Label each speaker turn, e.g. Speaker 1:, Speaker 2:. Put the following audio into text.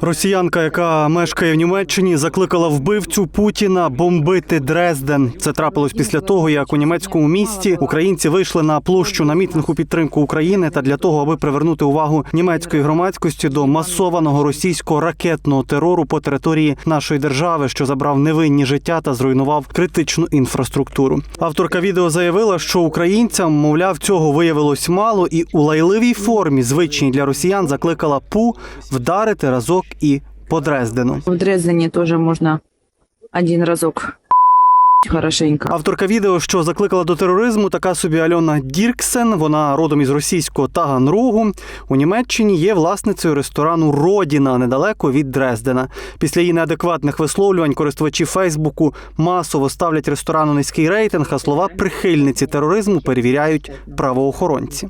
Speaker 1: Росіянка, яка мешкає в Німеччині, закликала вбивцю Путіна бомбити Дрезден. Це трапилось після того, як у німецькому місті українці вийшли на площу на мітинг у підтримку України та для того, аби привернути увагу німецької громадськості до масованого російського ракетного терору по території нашої держави, що забрав невинні життя та зруйнував критичну інфраструктуру. Авторка відео заявила, що українцям, мовляв, цього виявилось мало, і у лайливій формі, звичній для росіян, закликала пу вдарити разок і по Дрездену.
Speaker 2: В Дрездене тоже можно один разок хорошенько.
Speaker 1: Авторка відео, що закликала до тероризму, така собі Альона Дірксен. Вона родом із російського Таганрогу. У Німеччині є власницею ресторану Родіна недалеко від Дрездена. Після її неадекватних висловлювань користувачі Фейсбуку масово ставлять ресторану низький рейтинг, а слова прихильниці тероризму перевіряють правоохоронці.